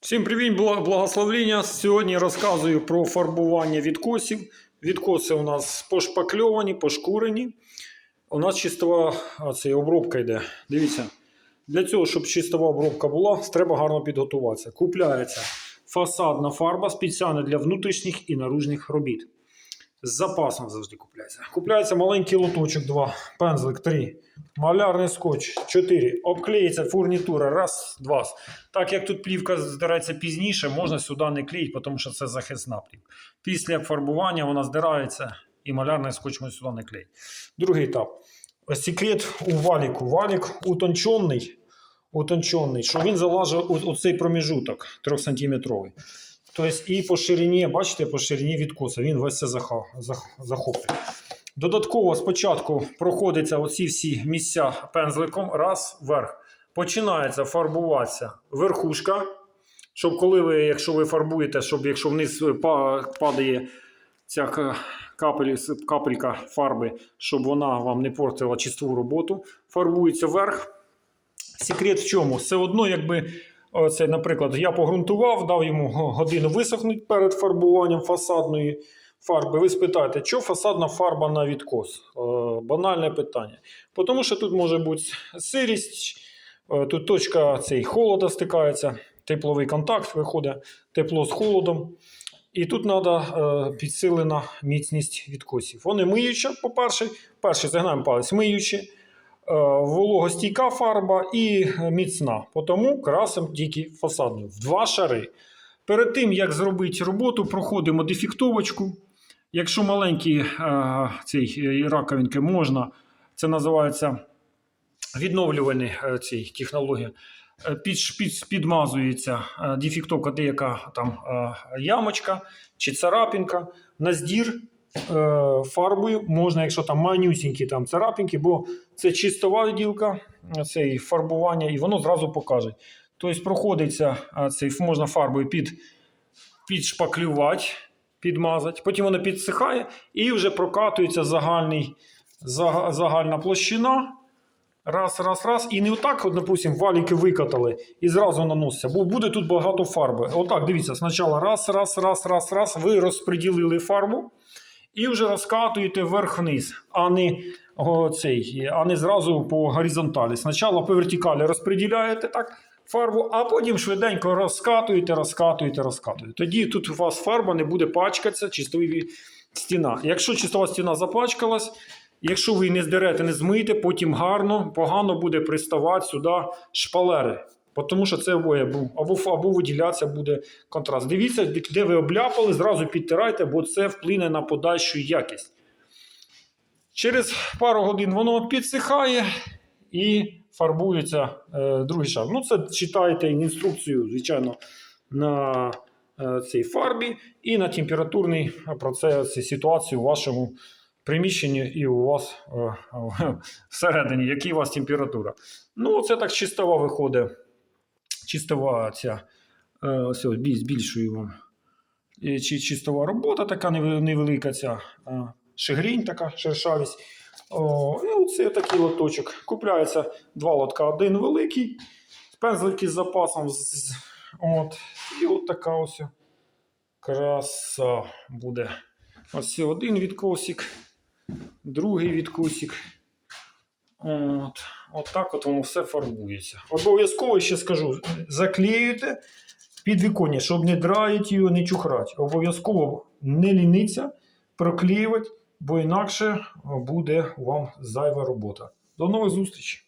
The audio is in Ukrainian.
Всім привіт, благословлення. Сьогодні розказую про фарбування відкосів. Відкоси у нас пошпакльовані, пошкурені. У нас чистова а, це, обробка йде. Дивіться, для цього, щоб чистова обробка була, треба гарно підготуватися. Купляється фасадна фарба спеціально для внутрішніх і наружних робіт. З запасом завжди купляється. Купляється маленький лоточок 2, пензлик 3, малярний скотч 4, обклеїться фурнітура раз, два. Так як тут плівка здирається пізніше, можна сюди не клеїти, тому що це захисна плівка. Після фарбування вона здирається і малярний скотч ми сюди не клеїть. Другий етап. Секрет у валіку. Валік утончений, утончений, що він залажив у, у цей проміжуток 3 сантиметровий. Тобто і по ширині, бачите, по ширині відкоса він весь це захоплює. Додатково спочатку проходиться оці всі місця пензликом, раз вверх. Починається фарбуватися верхушка, щоб коли ви, якщо ви фарбуєте, щоб якщо вниз падає ця капель, капелька фарби, щоб вона вам не портила чисту роботу, фарбується вверх. Секрет в чому? Все одно, якби оце, наприклад, я погрунтував, дав йому годину висохнути перед фарбуванням фасадної фарби. Ви спитаєте, що фасадна фарба на відкос? Е, банальне питання. Тому що тут може бути сирість, е, тут точка цей холода стикається, тепловий контакт виходить, тепло з холодом. І тут треба підсилена міцність відкосів. Вони миюча, по-перше, перший загинаємо палець миючі, вологостійка фарба і міцна. Тому красимо тільки фасадну в два шари. Перед тим, як зробити роботу, проходимо дефектовочку. Якщо маленькі е, цей, е, раковинки можна, це називається відновлювані е, технології. Е, Під, під, підмазується е, дефектовка, деяка там е, ямочка чи царапінка. На здір е, фарбою можна, якщо там манюсінькі там царапінки, бо це чистова ділка, е, це і фарбування, і воно зразу покаже. Тобто проходиться е, цей, можна фарбою під, підшпаклювати, підмазати, потім воно підсихає і вже прокатується загальний, загальна площина. Раз, раз, раз. І не отак, от, допустим, валіки викатали і зразу наноситься, бо буде тут багато фарби. Отак, дивіться, спочатку раз, раз, раз, раз, раз. Ви розподілили фарбу і вже розкатуєте вверх-вниз, а не, о, цей, а не зразу по горизонталі. Спочатку по вертикалі розподіляєте так фарбу, а потім швиденько розкатуєте, розкатуєте, розкатуєте. Тоді тут у вас фарба не буде пачкатися, чистова стіна. Якщо чистова стіна запачкалась, Якщо ви не здерете, не змиєте, потім гарно, погано буде приставати сюди шпалери. Тому що це обоє був або, або виділятися буде контраст. Дивіться, де- ви обляпали, зразу підтирайте, бо це вплине на подальшу якість. Через пару годин воно підсихає і фарбується е, другий шар. Ну, це читайте інструкцію, звичайно, на е, цій фарбі і на температурний процес, ситуацію у вашому приміщенні і у вас е, всередині, яка у вас температура. Ну, це так чистова виходить. Чистова ця е, збільшую вам. Чи чистова робота така невелика ця шигрінь, така шершавість. І оце такий лоточок. Купляється два лотка, один великий, пензлики з запасом. От. І от така ось краса буде. Ось один відкосик, другий відкосик. От, от так от воно все фарбується. Обов'язково ще скажу: заклеюйте підвіконня, щоб не драїти його, не чухрати. Обов'язково не ліниться, проклеювати, бо інакше буде вам зайва робота. До нових зустрічей!